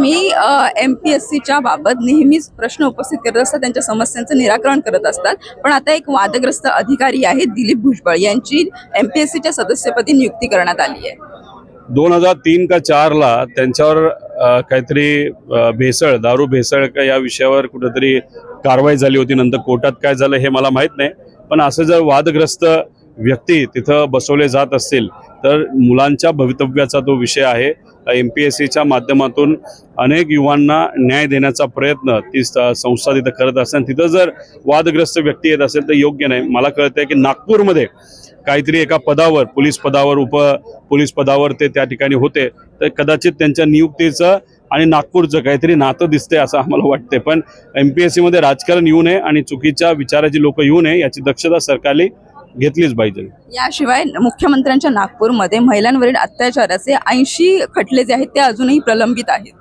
मी M P S सीच्या बाबत नेहमीच प्रश्न उपस्थित करत असतात त्यांच्या समस्यांचं निराकरण करत असतात. पण आता एक वादग्रस्त अधिकारी आहेत दिलीप भुजबळ. यांची एम पी एस सीच्या सदस्यपदी नियुक्ती करण्यात आली आहे. दोन हजार तीन का चारला त्यांच्यावर काहीतरी भेसळ दारू भेसळ का या विषयावर कुठेतरी कारवाई झाली होती. नंतर कोर्टात काय झालं हे मला माहीत नाही. पण असं जर वादग्रस्त व्यक्ती तिथं बसवले जात असतील तर मुलांच्या भवितव्याचा तो विषय आहे. एम पी एस सीच्या माध्यमातून अनेक युवांना न्याय देण्याचा प्रयत्न ती संस्था तिथं करत असताना तिथं जर वादग्रस्त व्यक्ती येत असेल तर योग्य नाही. मला कळतंय की नागपूरमध्ये काहीतरी एका पदावर पोलीस पदावर उप पोलीस पदावर ते त्या ठिकाणी होते. तर कदाचित त्यांच्या नियुक्तीचं आणि नागपूरचं काहीतरी नातं दिसतंय असं आम्हाला वाटते पण एम पी एस सीमध्ये राजकारण येऊ नये आणि चुकीच्या विचाराची लोक येऊ नये याची दक्षता सरकारने घेतलीच पाहिजे. याशिवाय मुख्यमंत्र्यांच्या नागपूरमध्ये महिलांवरील अत्याचाराचे ऐंशी खटले जे आहेत ते अजूनही प्रलंबित आहेत.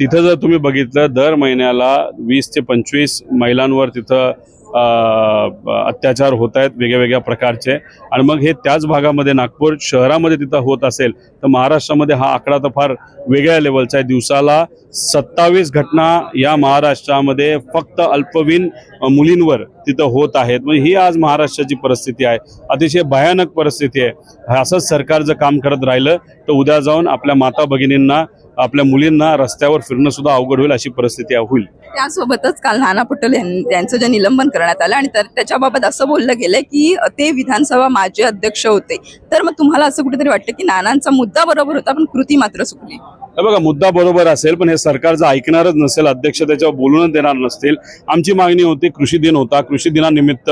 तिथं जर तुम्ही बघितलं दर महिन्याला वीस ते पंचवीस महिलांवर तिथं अत्याचार होत आहेत वेगळ्या वेगळ्या प्रकारचे. आणि मग हे त्याच भागामध्ये नागपूर शहरामध्ये तिथं होत असेल तर महाराष्ट्रामध्ये हा आकडा तर फार वेगळ्या लेवलचा आहे. दिवसाला सत्तावीस घटना या महाराष्ट्रामध्ये फक्त अल्पवीन मुलींवर तिथं होत आहेत. म्हणजे ही आज महाराष्ट्राची परिस्थिती आहे. अतिशय भयानक परिस्थिती आहे. असंच सरकार जर काम करत राहिलं तर उद्या जाऊन आपल्या माता भगिनींना आपल्या मुलींना रस्त्यावर फिरणं सुद्धा अवघड होईल अशी परिस्थिती होईल. त्यासोबतच काल नाना पटोले यांचं जे निलंबन करण्यात आलं आणि तर त्याच्याबाबत असं बोललं गेलं की ते विधानसभा माजी अध्यक्ष होते. तर मग तुम्हाला असं कुठेतरी वाटतं की नानांचा मुद्दा बरोबर होता पण कृती मात्र चुकली? हे बघा मुद्दा बरोबर असेल पण हे सरकार जर ऐकणारच नसेल अध्यक्ष त्याच्यावर बोलूनच देणार नसतील. आमची मागणी होती कृषी दिन होता. कृषी दिनानिमित्त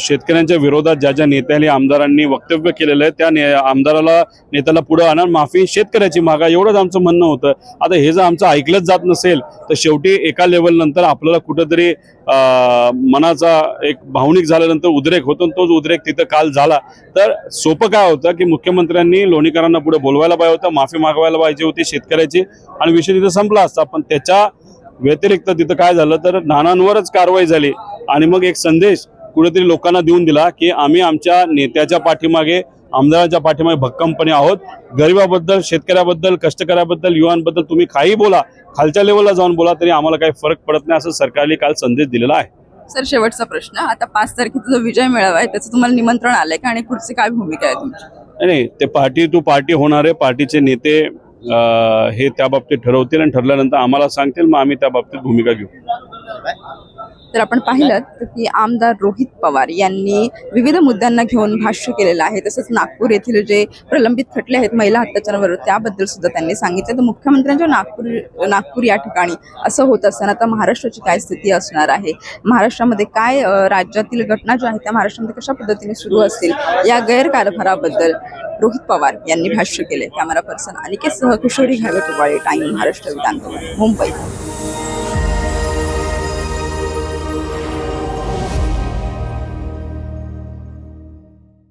शेतकऱ्यांच्या विरोधात ज्या ज्या नेत्यांनी आमदारांनी वक्तव्य केलेलं आहे त्या ने आमदाराला नेत्याला पुढे आणणार माफी शेतकऱ्याची मागा. एवढंच आमचं म्हणणं होतं. आता हे जर आमचं ऐकलंच जात नसेल तर शेवटी एका लेवलनंतर आपल्याला कुठंतरी मनाचा एक भावनिक झाल्यानंतर उद्रेक होतो आणि तोच उद्रेक तिथं काल झाला. तर सोपं काय होतं की मुख्यमंत्र्यांनी लोणीकरांना पुढे बोलवायला पाहिजे होतं माफी मागवायला पाहिजे होती शेतकऱ्याची आणि विषय तिथं संपला असता. पण त्याच्या व्यतिरिक्त तिथं काय झालं तर नानांवरच कारवाई झाली आणि मग एक संदेश कुठेतरी लोकांना देऊन दिला की आम्ही आमच्या नेत्याच्या पाठीमागे आमदाराच्या पाठीमागे भक्कमपणे आहोत. गरिबाबद्दल शेतकऱ्याबद्दल कष्टकऱ्याबद्दल युवांबद्दल तुम्ही काही बोला खालच्या लेवलला जाऊन बोला तरी आम्हाला काही फरक पडत नाही असं सरकारने काल संदेश दिलेला आहे. सर शेवटचा प्रश्न. आता पाच तारखेचा जो विजय मेळावा आहे त्याचं तुम्हाला निमंत्रण आलंय का? आणि पुढची काय भूमिका आहे तुमची? नाही, ते पार्टी टू पार्टी होणारे पार्टीचे नेते हे त्या बाबतीत ठरवतील आणि ठरल्यानंतर आम्हाला सांगतील मग आम्ही त्या बाबतीत भूमिका घेऊ. तर आपण पाहिलं की आमदार रोहित पवार यांनी विविध मुद्द्यांना घेऊन भाष्य केलेलं आहे. तसंच नागपूर येथील जे प्रलंबित खटले आहेत महिला अत्याचारावर त्याबद्दल सुद्धा त्यांनी सांगितलं. तर मुख्यमंत्र्यांच्या नागपूर नागपूर या ठिकाणी असं होत असताना आता महाराष्ट्राची काय स्थिती असणार आहे? महाराष्ट्रामध्ये काय राज्यातील घटना ज्या आहेत त्या महाराष्ट्रामध्ये कशा पद्धतीने सुरू असतील या गैरकारभाराबद्दल रोहित पवार यांनी भाष्य केले कॅमेरा पर्सन अनिकेत सह किशोरी घावे टाईम महाराष्ट्र विधानभवन मुंबई.